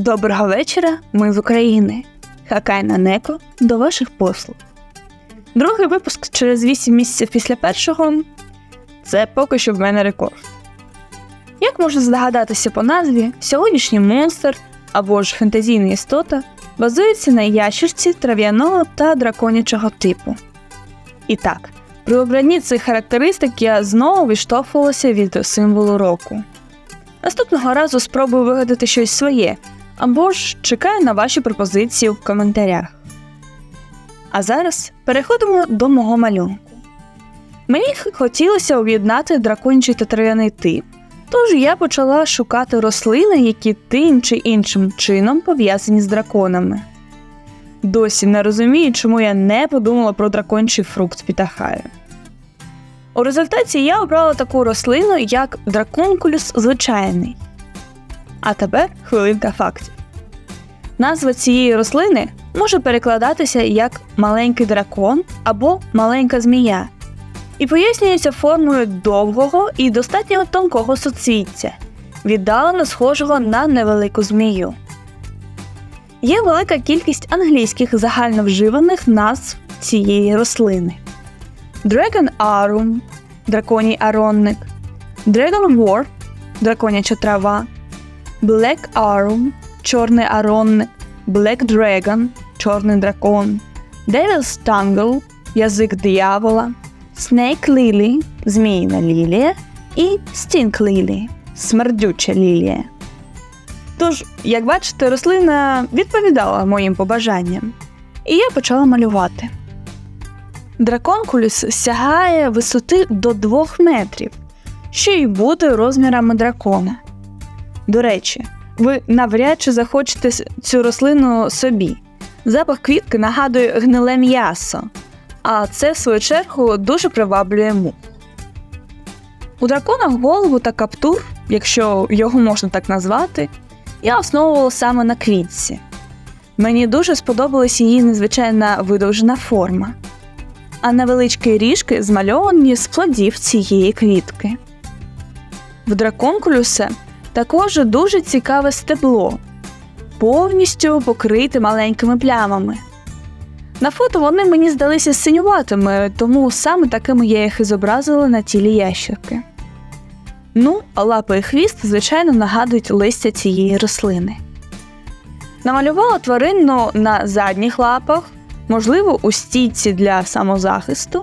Доброго вечора, ми з України. Хакай на неко до ваших послуг. Другий випуск через 8 місяців після першого це поки що в мене рекорд. Як можна здогадатися по назві, сьогоднішній монстр або ж фентезійна істота базується на ящерці трав'яного та драконячого типу. І так, при обранні цих характеристик я знову відштовхувалася від символу року. Наступного разу спробую вигадати щось своє, або ж чекаю на ваші пропозиції в коментарях. А зараз переходимо до мого малюнку. Мені хотілося об'єднати дракончий та трав'яний тип, тож я почала шукати рослини, які тим чи іншим чином пов'язані з драконами. Досі не розумію, чому я не подумала про дракончий фрукт Пітахаю. У результаті я обрала таку рослину, як драконкулюс звичайний. А тепер хвилинка фактів. Назва цієї рослини може перекладатися як маленький дракон або маленька змія, і пояснюється формою довгого і достатньо тонкого суцвіття, віддалено схожого на невелику змію. Є велика кількість англійських загальновживаних назв цієї рослини: Dragon Arum – драконій аронник, Dragon War – драконяча трава, Black Arum – чорний аронник, Black Dragon – чорний дракон, Devil's Tangle – язик диявола, Snake Lily – зміїна лілія і Stink Lily – смердюча лілія. Тож, як бачите, рослина відповідала моїм побажанням, і я почала малювати. Драконкулюс сягає висоти до 2 метрів, що й буде розмірами дракона. До речі, ви навряд чи захочете цю рослину собі. Запах квітки нагадує гниле м'ясо, а це, в свою чергу, дуже приваблює мух. У дракона голову та каптур, якщо його можна так назвати, я основувала саме на квітці. Мені дуже сподобалась її незвичайна видовжена форма, а невеличкі ріжки змальовані з плодів цієї квітки. В драконкулюса також дуже цікаве стебло, повністю покрите маленькими плямами. На фото вони мені здалися синюватими, тому саме такими я їх і зобразила на тілі ящерки. Ну, а лапи і хвіст, звичайно, нагадують листя цієї рослини. Намалювала тваринну на задніх лапах, можливо, у стійці для самозахисту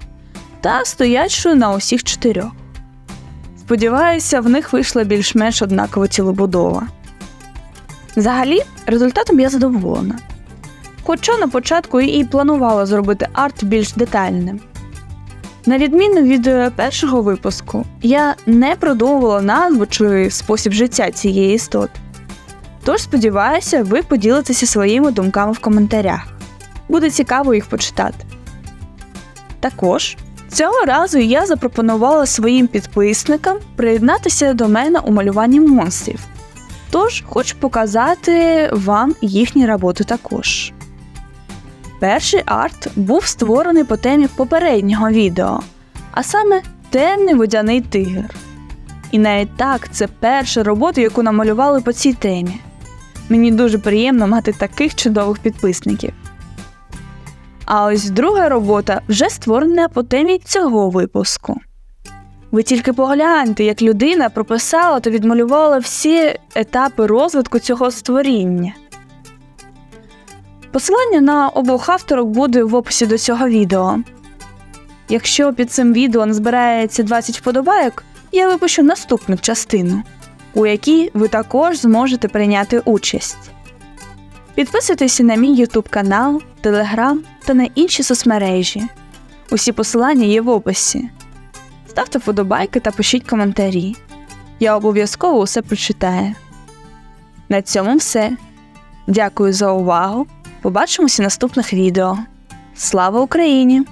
та стоячу на усіх чотирьох. Сподіваюся, в них вийшла більш-менш однакова тілобудова. Взагалі, результатом я задоволена. Хоча на початку і планувала зробити арт більш детальним. На відміну від е, першого випуску, я не продумувала назву чи спосіб життя цієї істоти. Тож сподіваюся, ви поділитеся своїми думками в коментарях. Буде цікаво їх почитати. Також цього разу я запропонувала своїм підписникам приєднатися до мене у малюванні монстрів. Тож хочу показати вам їхні роботи також. Перший арт був створений по темі попереднього відео, а саме темний водяний тигр. І навіть так, це перша робота, яку намалювали по цій темі. Мені дуже приємно мати таких чудових підписників. А ось друга робота вже створена по темі цього випуску. Ви тільки погляньте, як людина прописала та відмалювала всі етапи розвитку цього створіння. Посилання на обох авторок буде в описі до цього відео. Якщо під цим відео назбирається 20 вподобайок, я випущу наступну частину, у якій ви також зможете прийняти участь. Підписуйтеся на мій YouTube канал, Telegram та на інші соцмережі. Усі посилання є в описі. Ставте вподобайки та пишіть коментарі. Я обов'язково усе прочитаю. На цьому все. Дякую за увагу. Побачимося в наступних відео. Слава Україні!